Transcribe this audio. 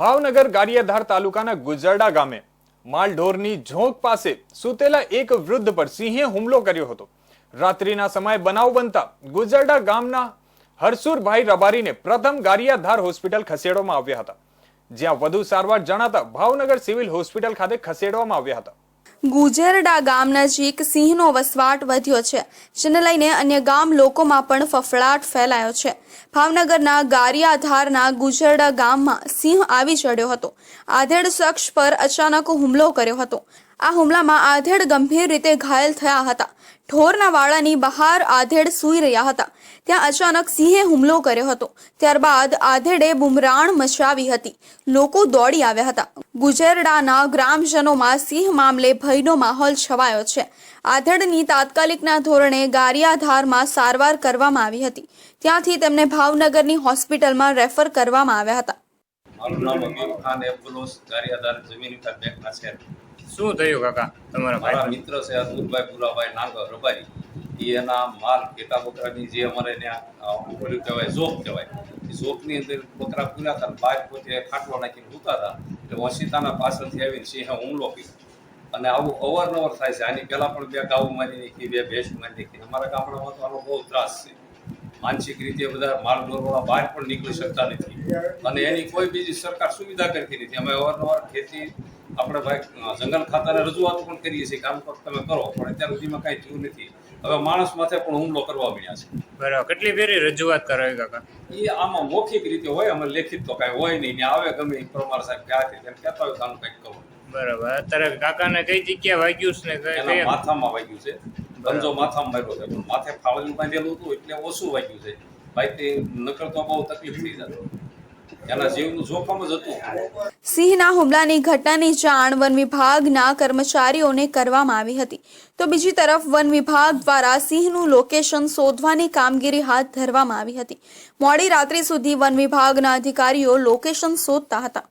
ભાવનગર ગારિયાધાર તાલુકાના ગુજરડા ગામે માલઢોરની ઝોંક પાસે સૂતેલા એક વૃદ્ધ પર સિંહે હુમલો કર્યો હતો. રાત્રિના સમયે બનાવ બનતા ગુજરડા ગામના હરસુરભાઈ રબારીને પ્રથમ ગારિયાધાર હોસ્પિટલ ખસેડવામાં આવ્યા હતા. જ્યાં વધુ સારવાર જણાતા ભાવનગર સિવિલ હોસ્પિટલ ખાતે ખસેડવામાં આવ્યા હતા. ગુજરડા ગામ નજીક સિંહનો વસવાટ વધ્યો છે, જેને લઈને અન્ય ગામ લોકોમાં પણ ફફડાટ ફેલાયો છે. ભાવનગરના ગારિયાધારના ગુજરડા ગામમાં સિંહ આવી ચડ્યો હતો. આધેડ શખ્સ પર અચાનક હુમલો કર્યો હતો. આ હુમલામાં આધેડ ગંભીર રીતે ઘાયલ થયા હતા. ઢોરના વાળાની બહાર આધેડ સૂઈ રહ્યા હતા. ત્યાં અચાનક સિંહે હુમલો કર્યો હતો. ત્યારબાદ આધેડે બુમરાણ મચાવી હતી. લોકો દોડી આવ્યા હતા. ગુજેરડાના ગ્રામજનોમાં સિંહ મામલે ભયનો માહોલ છવાયો છે. આધેડની તાત્કાલિકના ધોરણે ગારિયાધારમાં સારવાર કરવામાં આવી હતી. ત્યાંથી તેમને ભાવનગરની હોસ્પિટલમાં રેફર કરવામાં આવ્યા હતા. મારું નામ અમીર ખાન, એમ્બ્યુલન્સ ગારિયાધાર જમીન ઉપર બેંકના છે શું થયું કાકા તમારા મારા મિત્ર છે અતુલભાઈ પુલાભાઈ નાગર, રબારી. એના માલ ઘેટા બકરાની જે અમારે ત્યાં ઓલું કહેવાય ઝોપ કહેવાય. એ ઝોપની અંદર બકરા પૂર્યા હતા બાર પોતે ખાટલો નાખીને સૂતા હતા. એટલે વસીતાના પાછળથી આવીને સિંહે હુમલો કર્યો. અને આવું અવારનવાર થાય છે. આની પહેલાં પણ બે ગાઉ મારી નાખી, બે ભેંસ મારી નાખી. અમારા ગામડામાં તો આનો બહુ ત્રાસ છે. માનસિક રીતે બધા માલ ઢોરવાળા બહાર પણ નીકળી શકતા નથી. અને એની કોઈ બીજી સરકાર સુવિધા કરતી નથી. અમે અવારનવાર ખેતી આપણે ભાઈ જંગલ ખાતાને રજૂઆત પણ કરીએ છીએ કામ પર તમે કરો પણ અત્યાર સુધીમાં કાંઈ થયું નથી. હવે માણસ માથે પણ હુમલો કરવા મળ્યા છે. બરાબર. કેટલી ફેરી રજૂઆત કરાવી કાકા? એ આમાં મૌખિક રીતે હોય અમે લેખિત તો કાંઈ હોય નહીં. ને આવે ગમે એ પ્રમાણ સાહેબ ક્યાંથી તેમ કહેતા હોય કામ કંઈક કરો બરાબર. અત્યારે કાકાને કઈ જગ્યા વાગ્યું છે ને માથામાં વાગ્યું છે. ગંજો માથામાં માર્યો છે. પણ માથે ફાળવ્યું બાંધેલું હતું એટલે ઓછું વાગ્યું છે. ભાઈ તે નકર તો બહુ તકલીફ થઈ જાય સિંહના હુમલાની ઘટનાની જાણ વન વિભાગના કર્મચારીઓને કરવામાં આવી હતી. તો બીજી તરફ વન વિભાગ દ્વારા સિંહનું લોકેશન શોધવાની કામગીરી હાથ ધરવામાં આવી હતી. મોડી રાત્રિ સુધી વન વિભાગના અધિકારીઓ લોકેશન શોધતા હતા.